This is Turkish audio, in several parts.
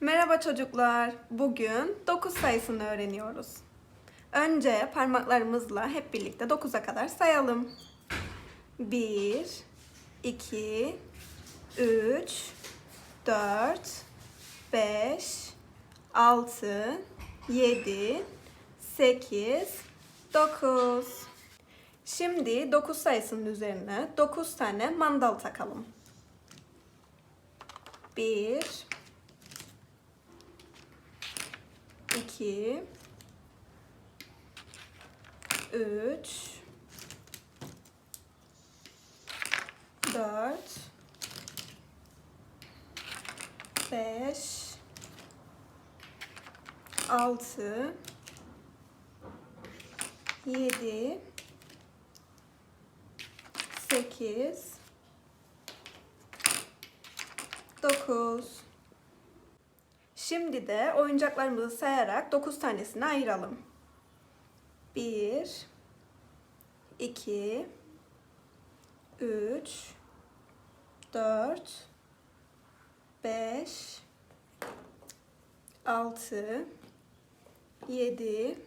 Merhaba çocuklar. Bugün 9 sayısını öğreniyoruz. Önce parmaklarımızla hep birlikte 9'a kadar sayalım. 1 2 3 4 5 6 7 8 9 Şimdi 9 sayısının üzerine 9 tane mandal takalım. 1 2 3 4 5 6 7 8 9 Şimdi de oyuncaklarımızı sayarak 9 tanesini ayıralım. 1 2 3 4 5 6 7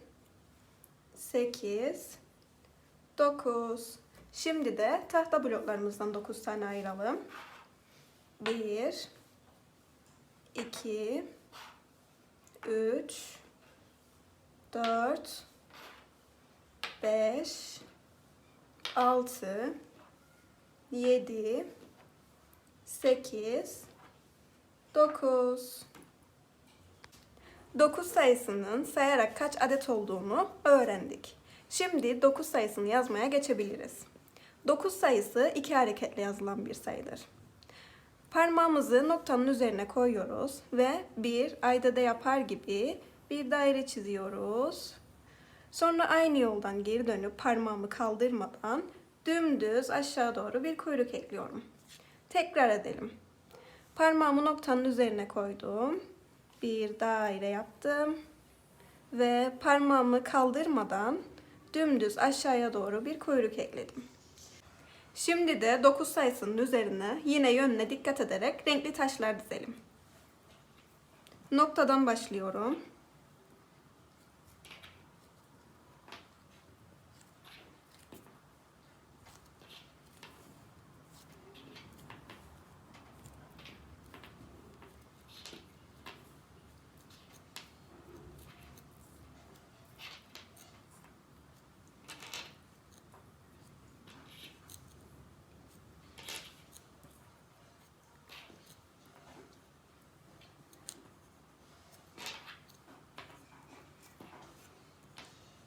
8 9 Şimdi de tahta bloklarımızdan 9 tane ayıralım. 1 2 3 4 5 6 7 8 9 9 sayısının sayarak kaç adet olduğunu öğrendik. Şimdi 9 sayısını yazmaya geçebiliriz. 9 sayısı iki hareketle yazılan bir sayıdır. Parmağımızı noktanın üzerine koyuyoruz ve bir ayda da yapar gibi bir daire çiziyoruz. Sonra aynı yoldan geri dönüp parmağımı kaldırmadan dümdüz aşağı doğru bir kuyruk ekliyorum. Tekrar edelim. Parmağımı noktanın üzerine koydum. Bir daire yaptım. Ve parmağımı kaldırmadan dümdüz aşağıya doğru bir kuyruk ekledim. Şimdi de 9 sayısının üzerine yine yönüne dikkat ederek renkli taşlar dizelim. Noktadan başlıyorum.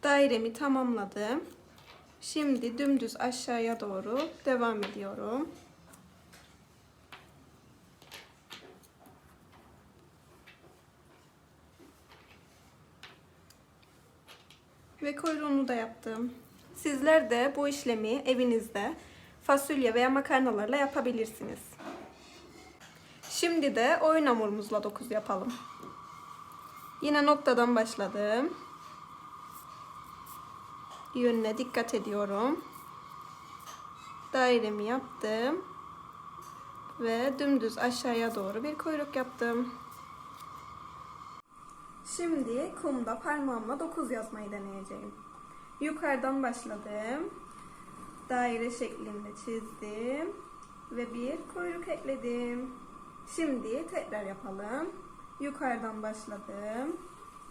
Dairemi tamamladım. Şimdi dümdüz aşağıya doğru devam ediyorum. Ve kuyruğunu da yaptım. Sizler de bu işlemi evinizde fasulye veya makarnalarla yapabilirsiniz. Şimdi de oyun hamurumuzla 9 yapalım. Yine noktadan başladım yönüne dikkat ediyorum. Dairemi yaptım. Ve dümdüz aşağıya doğru bir kuyruk yaptım. Şimdi kumda parmağımla 9 yazmayı deneyeceğim. Yukarıdan başladım. Daire şeklinde çizdim. Ve bir kuyruk ekledim. Şimdi tekrar yapalım. Yukarıdan başladım.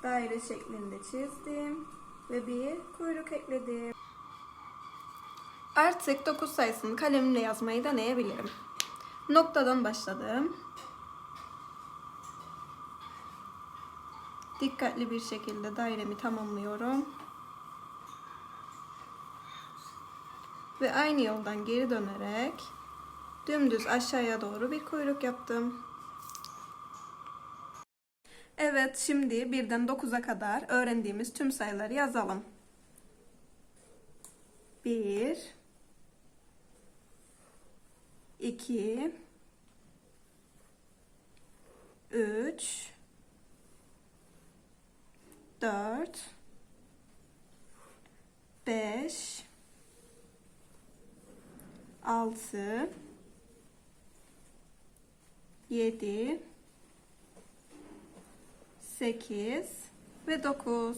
Daire şeklinde çizdim ve bir kuyruk ekledim. Artık 9 sayısını kalemle yazmayı deneyebilirim. Noktadan başladım. Dikkatli bir şekilde dairemi tamamlıyorum. Ve aynı yoldan geri dönerek dümdüz aşağıya doğru bir kuyruk yaptım. Evet, şimdi birden 9'a kadar öğrendiğimiz tüm sayıları yazalım. 1 2 3 4 5 6 7 8 ve 9.